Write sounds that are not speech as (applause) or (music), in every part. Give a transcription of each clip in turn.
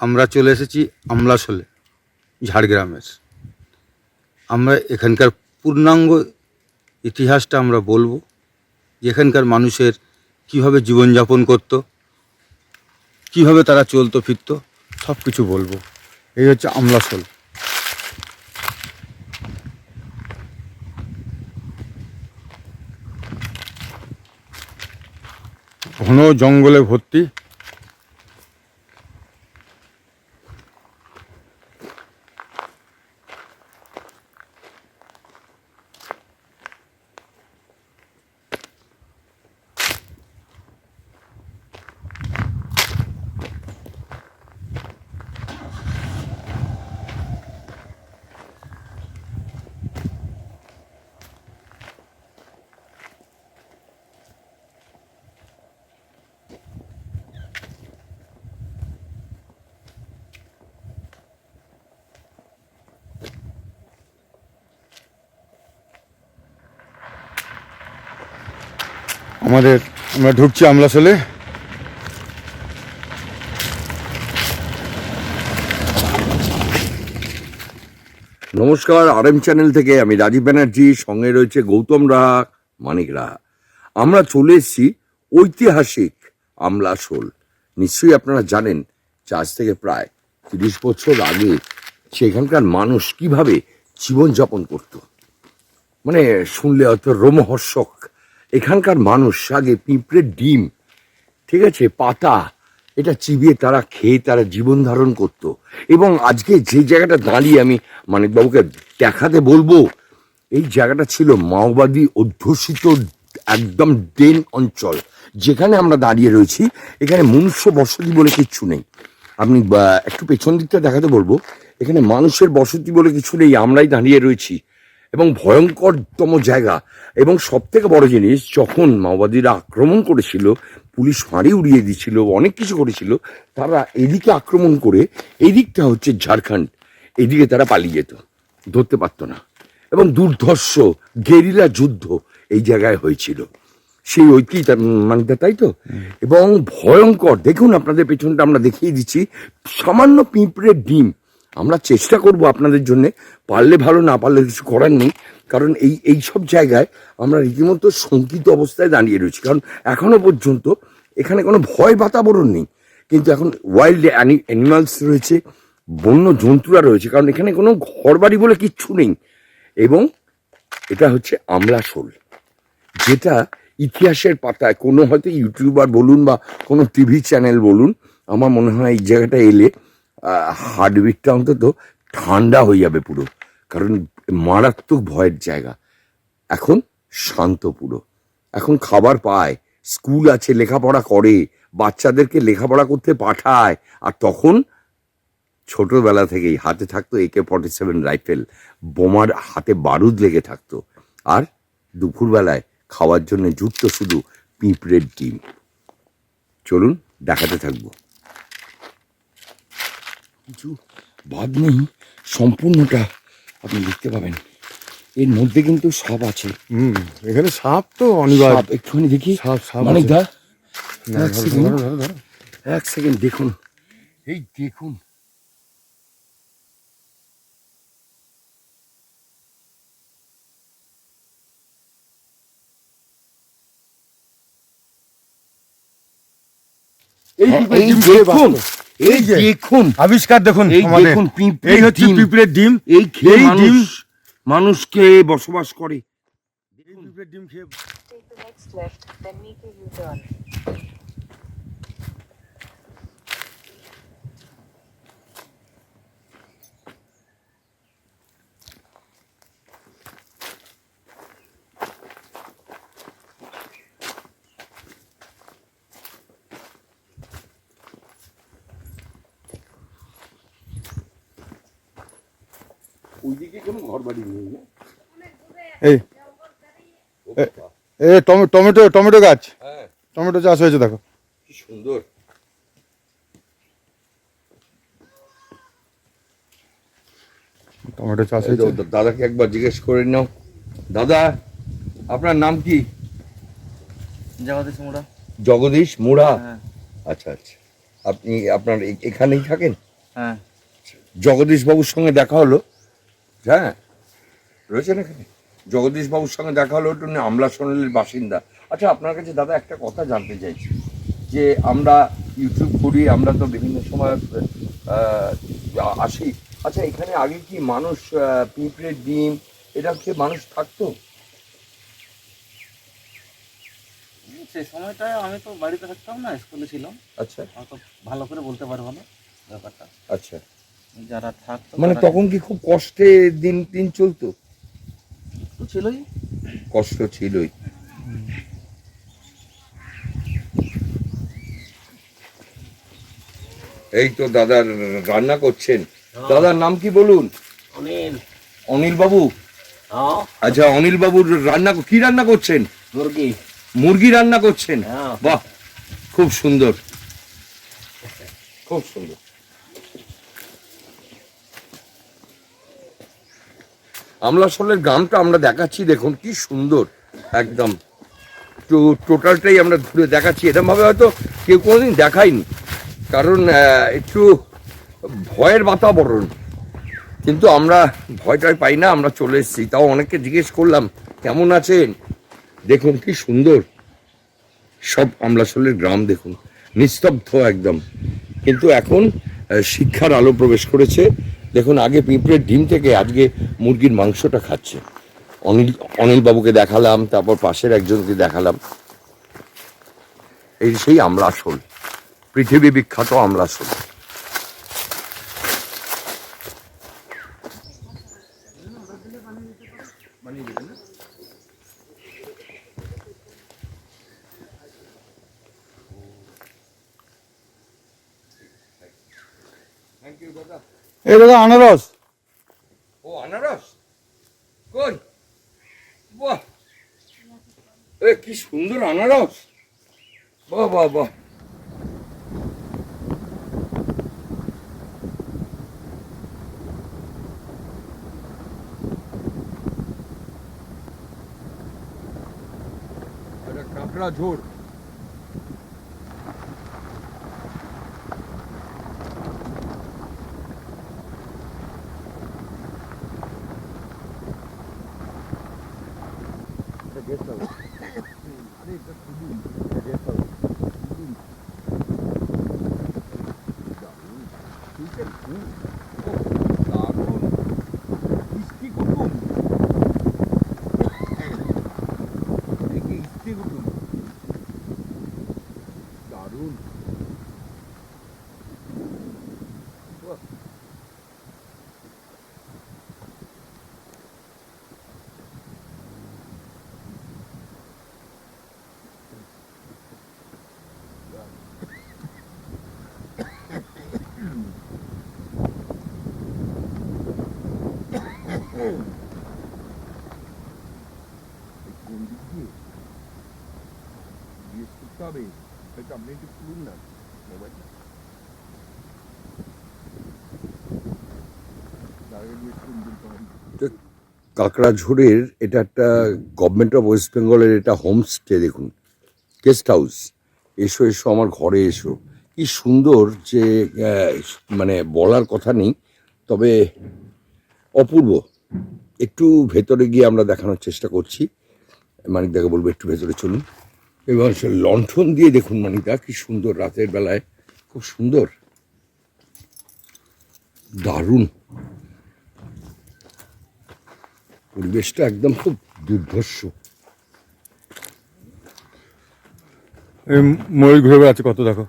আমরা চলে এসেছি আমলাশোলে, ঝাড়গ্রামের। আমরা এখানকার পূর্ণাঙ্গ ইতিহাসটা আমরা বলব এখানকার মানুষের কীভাবে জীবনযাপন করত, কীভাবে তারা চলতো, ফিরতো সব কিছু বলব। এই হচ্ছে আমলাশোল। ঘন জঙ্গলে ভর্তি আমাদের, আমরা ঢুকছি আমলাশোলে। নমস্কার আর এম চ্যানেল থেকে আমি রাজীব ব্যানার্জি, সঙ্গে রয়েছে গৌতম রাহা, মানিক রাহা। আমরা চলে এসেছি ঐতিহাসিক আমলাশোল। নিশ্চয়ই আপনারা জানেন যে আজ থেকে প্রায় তিরিশ বছর আগে সেখানকার মানুষ কীভাবে জীবনযাপন করত। মানে শুনলে হয়তো রোমহর্ষক এখানকার মানুষ আগে পিঁপড়ের ডিম, ঠিক আছে, পাতা, এটা চিবিয়ে তারা খেয়ে তারা জীবন ধারণ করত। এবং আজকে যে জায়গাটা দাঁড়িয়ে আমি মানিকবাবুকে দেখাতে বলব, এই জায়গাটা ছিল মাওবাদী অধ্যুষিত একদম ডেন অঞ্চল। যেখানে আমরা দাঁড়িয়ে রয়েছি, এখানে মনুষ্য বসতি বলে কিচ্ছু নেই। আপনি একটু পেছন দিকটা দেখাতে বলব, এখানে মানুষের বসতি বলে কিছু নেই, আমরাই দাঁড়িয়ে রয়েছি। এবং ভয়ঙ্করতম জায়গা। এবং সব থেকে বড় জিনিস যখন মাওবাদীরা আক্রমণ করেছিল পুলিশ ফাঁড়ি উড়িয়ে দিয়েছিল অনেক কিছু করেছিল তারা এদিকে আক্রমণ করে এদিকটা হচ্ছে ঝাড়খণ্ড। এদিকে তারা পালিয়ে যেত ধরতে পারতো না। এবং দুর্ধর্ষ গেরিলা যুদ্ধ এই জায়গায় হয়েছিল। সেই ঐতিহ্য মানে তাই তো? এবং ভয়ঙ্কর দেখুন আপনাদের পেছনটা আমরা দেখিয়ে দিচ্ছি সামান্য পিঁপড়ের ডিম আমরা চেষ্টা করব আপনাদের জন্য। পারলে ভালো, না পারলে কিছু করার নেই। কারণ এই এই সব জায়গায় আমরা রীতিমতো শঙ্কিত অবস্থায় দাঁড়িয়ে রয়েছি। কারণ এখনও পর্যন্ত এখানে কোনো ভয় বাতাবরণ নেই। কিন্তু এখন ওয়াইল্ড অ্যানিমালস রয়েছে, বন্য জন্তুরা রয়েছে। কারণ এখানে কোনো ঘরবাড়ি বলে কিচ্ছু নেই। এবং এটা হচ্ছে আমলা আমলাশোল যেটা ইতিহাসের পাতায়, কোনো হয়তো ইউটিউবার বলুন বা কোনো টিভি চ্যানেল বলুন, আমার মনে হয় এই জায়গাটা এলে হার্টবিটটা অন্তত ঠান্ডা হয়ে যাবে পুরো। কারণ মারাত্মক ভয়ের জায়গা। এখন শান্ত পুরো। এখন খাবার পায়, স্কুল আছে, লেখাপড়া করে, বাচ্চাদেরকে লেখাপড়া করতে পাঠায়, আর তখন ছোটবেলা থেকেই হাতে থাকতো একে ফর্টি সেভেন রাইফেল, বোমার হাতে বারুদ লেগে থাকতো। আর দুপুরবেলায় খাওয়ার জন্য যুক্ত শুধু পিঁপড়ের ডিম। চলুন দেখাতে থাকব। কিছু বাদ নেই সম্পূর্ণটা আপনি দেখতে পাবেন। এর মধ্যে কিন্তু সাপ আছে। হুম এখানে সাপ তো অনিবার্য। সাপ একটুখানি দেখি। সাপ সাপ আছে। দা এক সেকেন্ড। দেখুন। এই দেখুন। এই হ্যাঁ, দেখুন। এই। দেখুন আবিষ্কার দেখুন এই দেখুন এই হচ্ছে। পিঁপড়ের ডিম এই খেয়ে ডিম মানুষকে বসবাস করে পিঁপড়ের ডিম খেয়ে ওইদিকে কোনো ঘর বাড়ি নেই এই এ- এ টমেটো টমেটো গাছ। হ্যাঁ। টমেটো চাষ হয়েছে দেখো। কি সুন্দর। টমেটো চাষ হয়েছে। দাদাকে একবার জিজ্ঞেস করে নাও। দাদা আপনার নাম কি? জগদীশ মোড়া। জগদীশ মুড়া? হ্যাঁ। আচ্ছা আচ্ছা। আপনি আপনার এখানেই থাকেন? হ্যাঁ। জগদীশ বাবুর সঙ্গে দেখা হলো? হ্যাঁ রয়েছেন এখানে জগদীশ বাবুর সঙ্গে দেখা হলো একটু আমলা সোনালির বাসিন্দা। আচ্ছা আপনার কাছে দাদা একটা কথা জানতে চাইছি যে আমরা ইউটিউব করি আমরা তো বিভিন্ন সময় আসি। আচ্ছা এখানে আগে কি মানুষ পিঁপড়ের ডিম এটা খেয়ে মানুষ থাকতো? সে সময়টায় আমি তো বাড়িতে থাকতাম না স্কুলে ছিলাম। আচ্ছা। অত ভালো করে বলতে পারব না ব্যাপারটা। আচ্ছা। যারা থাকতো মানে তখন কি খুব কষ্টে দিন দিন চলতো? ছিলই। কষ্ট ছিলই। এই তো দাদা রান্না করছেন। দাদার নাম কি বলুন? অনিল। অনিল বাবু? হ্যাঁ। আচ্ছা অনিল বাবুর রান্না কি রান্না করছেন? মুরগি। মুরগি রান্না করছেন? হ্যাঁ। বাহ খুব সুন্দর। খুব সুন্দর। আমলাশোলের গ্রামটা আমরা দেখাচ্ছি, দেখুন কি সুন্দর, একদম। তো টোটালটাই আমরা ঘুরে দেখাচ্ছি। এরকমভাবে হয়তো কেউ কোনোদিন দেখায়নি, কারণ একটু ভয়ের বাতাবরণ। কিন্তু আমরা ভয়টাই পাই না, আমরা চলে এসেছি। তাও অনেককে জিজ্ঞেস করলাম, কেমন আছেন? দেখুন কি সুন্দর। সব আমলাশোলের গ্রাম দেখুন, নিস্তব্ধ একদম। কিন্তু এখন শিক্ষার আলো প্রবেশ করেছে। দেখুন, আগে পিঁপড়ের ডিম থেকে আজকে মুরগির মাংসটা খাচ্ছে। অনিল অনিল বাবুকে দেখালাম, তারপর পাশের একজনকে দেখালাম। এই সেই আমলাশোল, পৃথিবী বিখ্যাত আমলাশোল। এই দাদা আনারস। ও, আনারস? কই? বাহ। এ, কি সুন্দর আনারস। বাহ বাহ বাহ। কাঁকড়া ঝোড় 됐어. (laughs) 음, 아니, 그, 그, 그 করতে হবে হয়তো আপনি একটু খুলুন না মোবাইলটা কাঁকড়া ঝোড়ের এটা একটা গভর্নমেন্ট অফ ওয়েস্ট বেঙ্গলের এটা হোমস্টে দেখুন গেস্ট হাউস এসো এসো, আমার ঘরে এসো। কি সুন্দর যে মানে বলার কথা নেই, তবে অপূর্ব। একটু ভেতরে গিয়ে আমরা দেখানোর চেষ্টা করছি। মানিক মানিকদাকে বলব একটু ভেতরে চলুন। এবং সে লণ্ঠন দিয়ে দেখুন মানিকদা কি সুন্দর রাতের বেলায়। খুব সুন্দর। দারুণ। পরিবেশটা একদম খুব দুর্ধর্ষ। ময়ূর ঘুরে বেড়াচ্ছে কত দেখো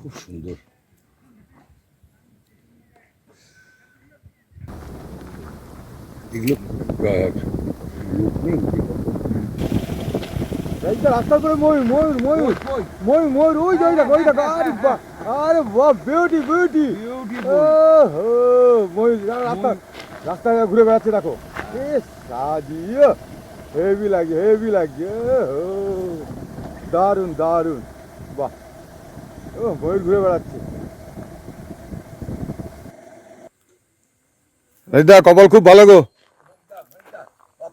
খুব সুন্দর এগুলো লোক নেই রাস্তা করে ময়ূর ময়ূর ময়ূর। ময়ূর ময়ূর। ওই যে দেখো ওই দেখো আরে বাহ আরে বাহ বিউটি বিউটি ময়ূর রাস্তা রাস্তায় ঘুরে বেড়াচ্ছে দেখো। এ সাজিয়ে হেভি লাগে হেভি লাগে ও দারুণ দারুণ বাহ। ও ময়ূর ঘুরে বেড়াচ্ছে। কপাল খুব ভালো গো।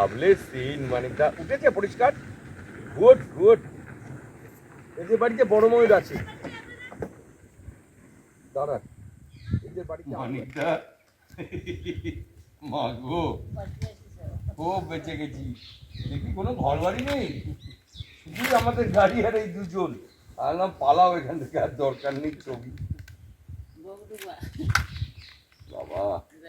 Lovely scene Manikda. উঠেছে পরিষ্কার। গুড গুড এদের বাড়িতে বড় ময়ূর আছে। দাঁড়ান। এদের বাড়িতে মানিকদা মা গো খুব বেঁচে গেছি। দেখি কোনো ঘর বাড়ি নেই? শুধুই আমাদের গাড়ি আর এই দুজন। আলাম পালাও এখান থেকে আর দরকার নেই ছবি। বাবা।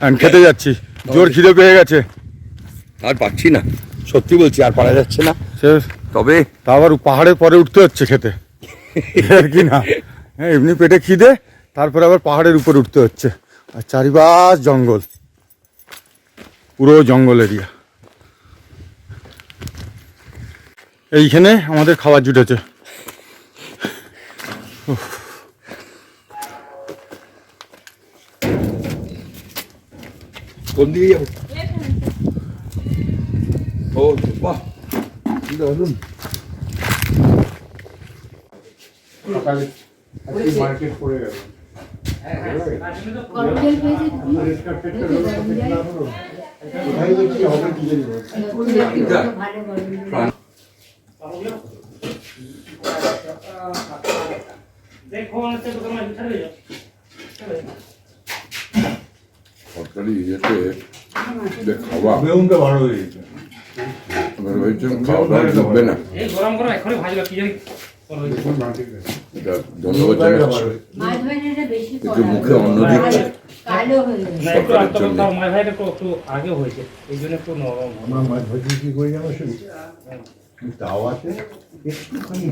and খেতে যাচ্ছি। জোর খিদে পেয়ে গেছে। আর পাচ্ছি না। সত্যি বলছি আর পারা যাচ্ছে না। সে তবে তা আবার পাহাড়ের পরে উঠতে হচ্ছে খেতে। আর (laughs) কি না? হ্যাঁ এমনি পেটে খিদে তারপরে আবার পাহাড়ের উপর উঠতে হচ্ছে। আর চারিপাশ জঙ্গল। পুরো জঙ্গল এরিয়া। এইখানে আমাদের খাবার জুটেছে। কোন দিকে যাব ও বাহ কি দারুণ মার্কেট পড়ে গেল সরকারি ইয়েতে যে খাওয়া বেগুনটা ভালো হয়ে গেছে। এবার হয়েছে খাওয়া দাওয়া ঢুকবে না। এটা ধন্যবাদ জানাচ্ছি। একটু মুখে দিচ্ছে। হয়ে সরকারের জন্য। একটু একটু আগে হয়েছে এই জন্য একটু নরম। আমরা মাছ ভাজি কি করে জানো শুধু তাও আছে। একটুখানি